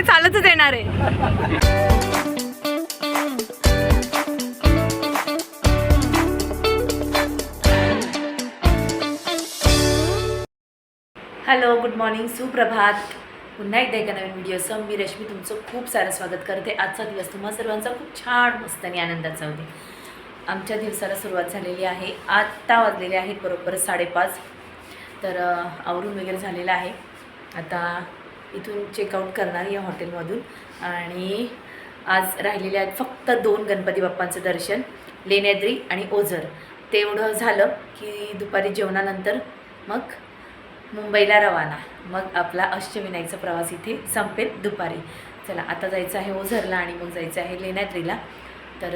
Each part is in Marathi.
ते चालतच येणार आहे. हॅलो गुड मॉर्निंग सुप्रभात. पुन्हा एकदा एका नवीन व्हिडिओसह मी रश्मी तुमचं खूप सारं स्वागत करते. आजचा दिवस तुम्हा सर्वांचा खूप छान मस्त आणि आनंदाचा होते. आमच्या दिवसाला सुरुवात झालेली आहे. आत्ता वाजलेले आहेत बरोबर साडेपाच. तर आवरून वगैरे झालेलं आहे. आता इथून चेकआउट करणार या हॉटेलमधून. आणि आज राहिलेले आहेत फक्त दोन गणपती बाप्पांचं दर्शन लेण्याद्री आणि ओझर. तेवढं झालं की दुपारी जेवणानंतर मग मुंबईला रवाना. मग आपला अष्टविनायकचा प्रवास इथे संपेल दुपारी. चला आता जायचं आहे ओझरला आणि मग जायचं आहे लेण्याद्रीला. तर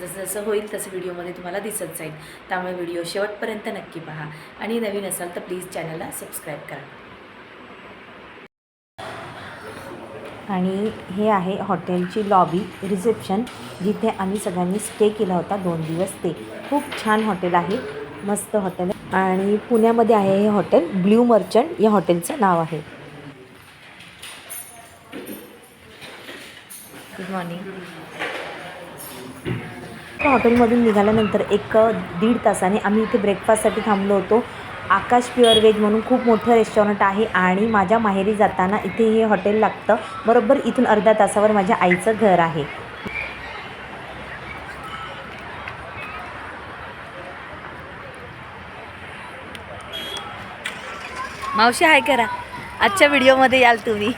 जसं जसं होईल तसं व्हिडिओमध्ये तुम्हाला दिसत जाईल. त्यामुळे व्हिडिओ शेवटपर्यंत नक्की पहा. आणि नवीन असाल तर प्लीज चॅनलला सबस्क्राईब करा. आणि हे आहे हॉटेलची लॉबी रिसेप्शन जिथे आम्ही सगळ्यांनी स्टे केला होता दोन दिवस. ते खूप छान हॉटेल आहे मस्त हॉटेल आहे. आणि पुण्यामध्ये आहे हे हॉटेल ब्ल्यू मर्चंट या हॉटेलचं नाव आहे. गुड मॉर्निंग हॉटेलमधून निघाल्यानंतर एक दीड तासाने आम्ही इथे ब्रेकफास्टसाठी थांबलो होतो. आकाश प्युअर व्हेज म्हणून खूप मोठं रेस्टॉरंट आहे आणि माझ्या माहेरी जाताना इथे हे हॉटेल लागतं. बरोबर इथून अर्ध्या तासावर माझ्या आईचं घर आहे. मावशी हाय करा. आजच्या व्हिडिओमध्ये याल तुम्ही.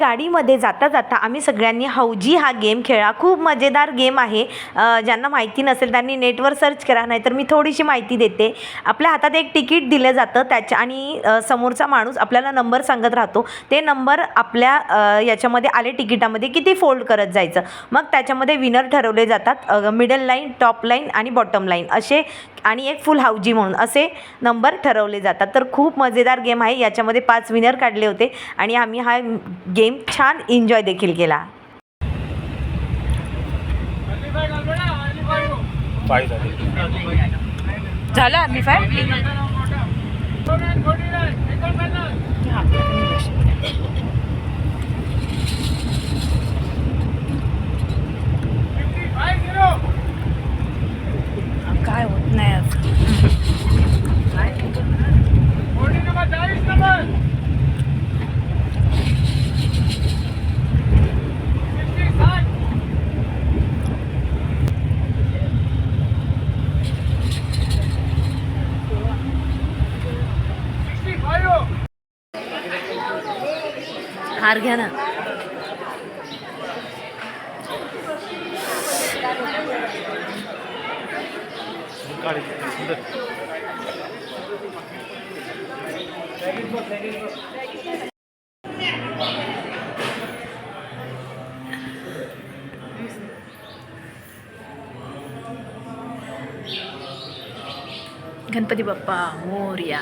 गाडीमध्ये जाता जाता आम्ही सगळ्यांनी हौजी हा गेम खेळा. खूप मजेदार गेम आहे. ज्यांना माहिती नसेल त्यांनी नेटवर सर्च करा नाहीतर मी थोडीशी माहिती देते. आपल्या हातात एक तिकीट दिलं जातं त्याच्या आणि समोरचा माणूस आपल्याला नंबर सांगत राहतो. ते नंबर आपल्या याच्यामध्ये आले तिकिटामध्ये किती फोल्ड करत जायचं. मग त्याच्यामध्ये विनर ठरवले जातात मिडल लाईन टॉप लाईन आणि बॉटम लाईन. असे आणि एक फुल हाऊजी म्हणून असे नंबर ठरवले जातात. तर खूप मजेदार गेम आहे. याच्यामध्ये पाच विनर काढले होते. आणि आम्ही हा गेम छान एन्जॉय देखील केला. झाले. आम्ही फाय काय होत? नाही आज हार घ्या ना. गणपती बाप्पा मोर्या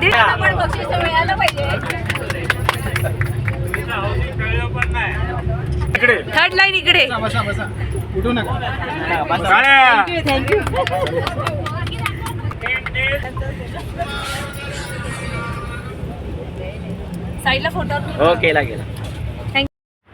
त्यांना गिफ्ट दे पण बक्षीस मिळालं पाहिजे. इकडे. थर्ड लाईन इकडे. थँक्यू साईडला फोटो हो केला गेला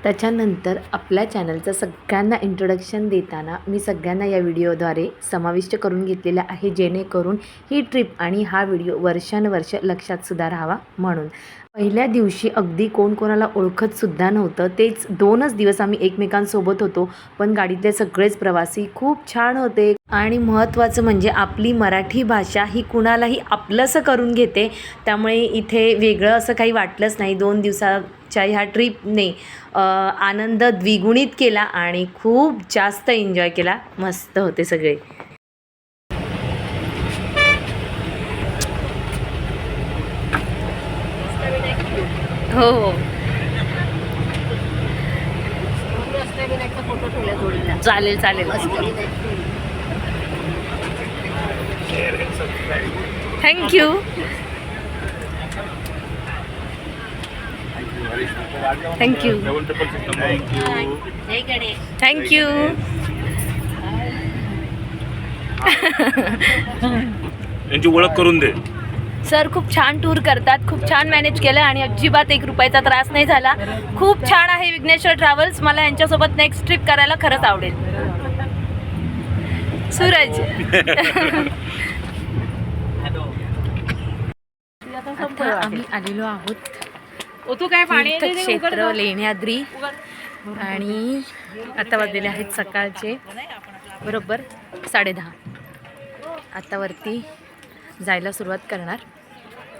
त्याच्यानंतर आपल्या चॅनलचं सगळ्यांना इंट्रोडक्शन देताना मी सगळ्यांना या व्हिडिओद्वारे समाविष्ट करून घेतलेलं आहे जेणेकरून ही ट्रिप आणि हा व्हिडिओ वर्षानुवर्ष लक्षात सुद्धा राहावा म्हणून. पहिल्या दिवशी अगदी कोण कोणाला ओळखतसुद्धा नव्हतं. तेच दोनच दिवस आम्ही एकमेकांसोबत होतो पण गाडीतले सगळेच प्रवासी खूप छान होते. आणि महत्त्वाचं म्हणजे आपली मराठी भाषा ही कुणालाही आपलंसं करून घेते. त्यामुळे इथे वेगळं असं काही वाटलंच नाही. दोन दिवसाच्या ह्या ट्रिपने आनंद द्विगुणित केला आणि खूप जास्त एन्जॉय केला. मस्त होते सगळे. हो. हो फोटो चालेल चालेल थँक्यू थँक्यू थँक्यू यांची ओळख करून दे. सर खूप छान टूर करतात खूप छान मॅनेज केलं आणि अजिबात एक रुपयाचा त्रास नाही झाला. खूप छान आहे विघ्नेश्वर ट्रॅव्हल्स मला यांच्यासोबत नेक्स्ट ट्रिप करायला खरंच आवडेल. सूरज. आता आम्ही आलेलो आहोत तू काय पाणी क्षेत्र लेण्याद्री. आणि आता वाजलेले आहेत सकाळचे. बरोबर साडेदहा. आता वरती जायला सुरुवात करणार.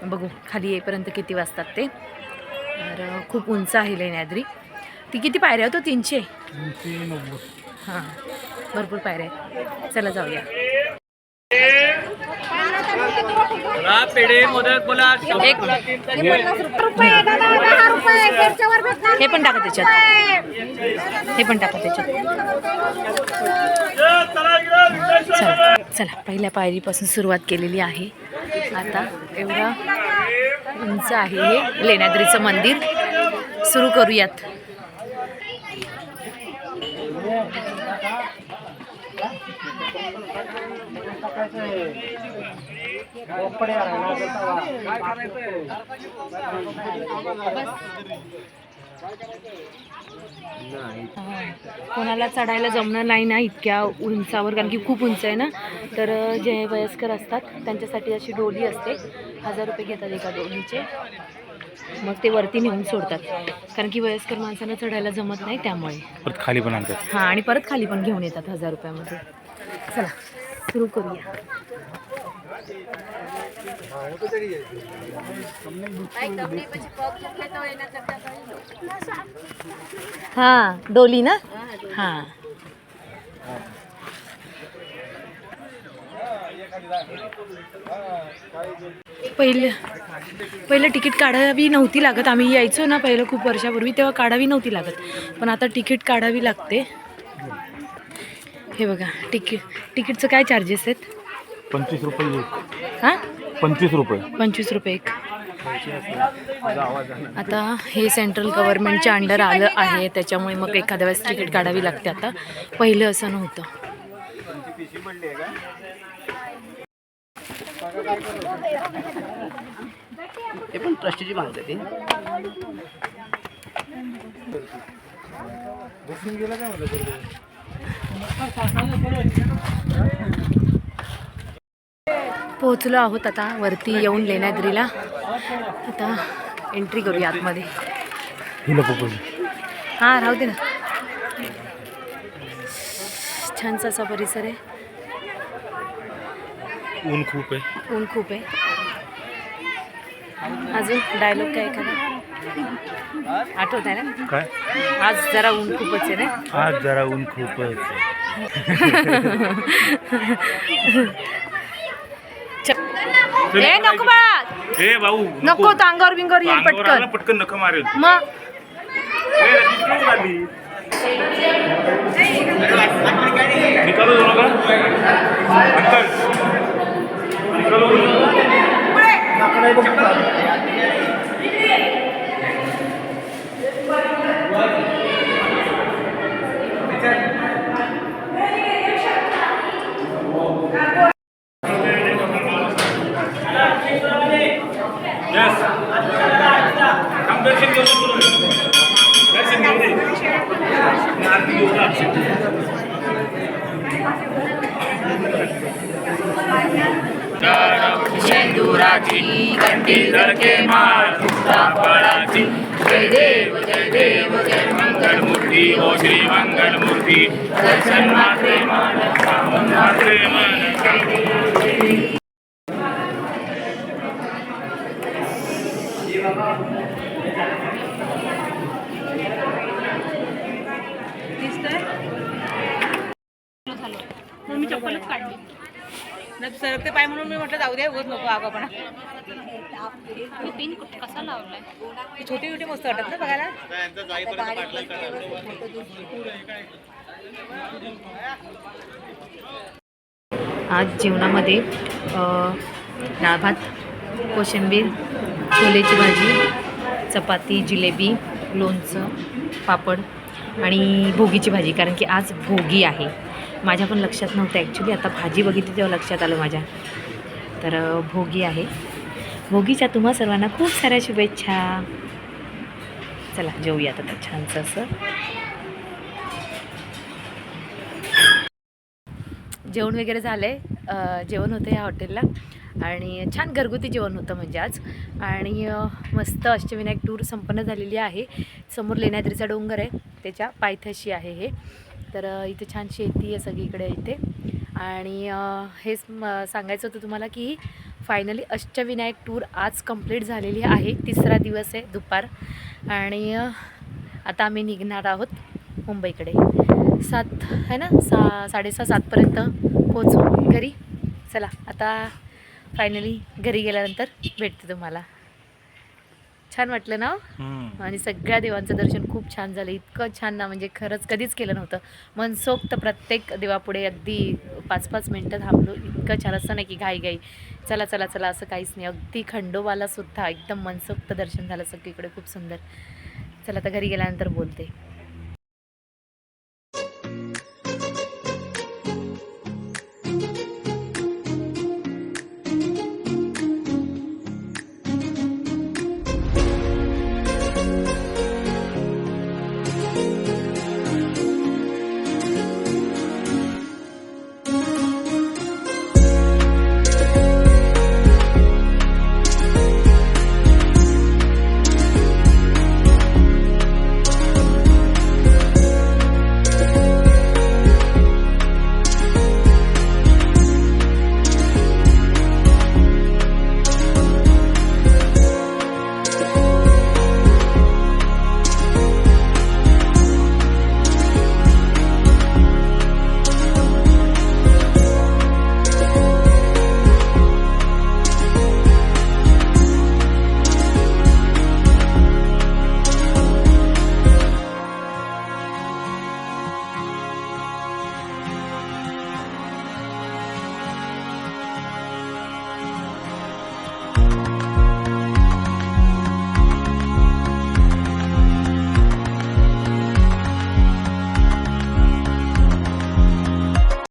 बघू खाली येईपर्यंत किती वाजतात ते. तर खूप उंच आहे लेण्याद्री ती किती पायऱ्या होतो तीनशे? हां. भरपूर पायऱ्या आहेत. चला जाऊया. हे पण टाका त्याच्यात. हे पण टाका त्याच्यात. चला चला. पहिल्या पायरीपासून सुरुवात केलेली आहे. आता एवढा उंच आहे हे लेण्याद्रीचं मंदिर. सुरू करूयात. कोणाला चढायला जमणार नाही ना इतक्या उंचावर कारण की खूप उंच आहे ना. तर जे वयस्कर असतात त्यांच्यासाठी अशी डोली असते. हजार रुपये घेतात एका डोलीचे. मग ते वरती नेऊन सोडतात. कारण की वयस्कर माणसांना चढायला जमत नाही त्यामुळे. परत खाली पण आणतात. हां आणि परत खाली पण घेऊन येतात हजार रुपयामध्ये. चला सुरू करूया. हां डोली ना हां पहिलं पहिलं तिकीट काढावी नव्हती लागत आम्ही यायचो ना पहिलं खूप वर्षापूर्वी तेव्हा काढावी नव्हती लागत पण आता तिकीट काढावी लागते हे बघा तिकीट तिकीटचं काय चार्जेस आहेत पंचवीस रुपये एक. हां? पंचवीस रुपये. पंचवीस रुपये एक. आता हे सेंट्रल गव्हर्नमेंटच्या अंडर आलं आहे त्याच्यामुळे मग एखाद्या वेळेस तिकीट काढावी लागते आता. पहिलं असं नव्हतं. हे पण ट्रस्टीची माणसं आहे ती. पोहोचलो आहोत आता वरती येऊन लेण्याद्रीला. आता एंट्री करूया आतमध्ये. हां राहू दे ना. छानसा असा परिसर आहे. ऊन खूप आहे. ऊन खूप आहे. अजून डायलॉग काय एखादा? आठवत आहे ना? काय? आज जरा ऊन खूपच आहे ना? आज जरा ऊन खूपच ए नको बाळा. ए भाऊ नको तो अंगावर बिंगावर येईल पटकन. पटकन नख मारेल. मग निकालो घेऊ दे. आरती घेऊ ना. शेंदुराची कंठी झळके माळ फळाची जय देव जय देव जय मंगल मूर्ती हो श्री मंगल मूर्ती दर्शन मात्रे मन मात्रे मन मी चप्पलच काढली नाही सरकते पाय म्हणून मी म्हटलं जाऊ दे नको आगापणा पिन कसा लावलाय? छोटी छोटी मस्त वाटत ना बघायला. आज जेवणामध्ये डाळ भात कोशिंबीर छोलेची भाजी चपाती जिलेबी लोणचं पापड आणि भोगीची भाजी. कारण की आज भोगी आहे. माझ्या पण लक्षात नव्हतं ॲक्च्युली आता भाजी बघितली तेव्हा लक्षात आलं माझ्या. तर भोगी आहे. भोगीच्या तुम्हा सर्वांना खूप साऱ्या शुभेच्छा. चला जेवूयात आता छानसं असं. जेवण वगैरे झालं आहे जेवण होतं या हॉटेलला. आणि छान घरगुती जेवण होतं म्हणजे आज. आणि मस्त अष्टविनायक टूर संपन्न झालेली आहे. समोर लेण्याद्रीचा डोंगर आहे. त्याच्या पायथ्याशी आहे हे. तर इथे छान शेती आहे सगळीकडे इथे. आणि हेच सांगायचं होतं तुम्हाला की फायनली अष्टविनायक टूर आज कंप्लीट झालेली आहे. तिसरा दिवस आहे दुपार. आणि आता आम्ही निघणार आहोत मुंबईकडे. सात है ना? सा साडेसहा सातपर्यंत पोचू घरी. चला आता फायनली घरी गेल्यानंतर भेटते तुम्हाला. छान वाटलं ना? आणि सगळ्या देवांचं दर्शन खूप छान झालं. इतकं छान ना म्हणजे खरंच कधीच केलं नव्हतं. मनसोक्त प्रत्येक देवापुढे अगदी पाच पाच मिनटं थांबलो. इतकं छान असं नाही की घाई घाई. चला चला चला असं काहीच नाही. अगदी खंडोबाला सुद्धा एकदम मनसोक्त दर्शन झालं सगळीकडे. खूप सुंदर. चला आता घरी गेल्यानंतर बोलते.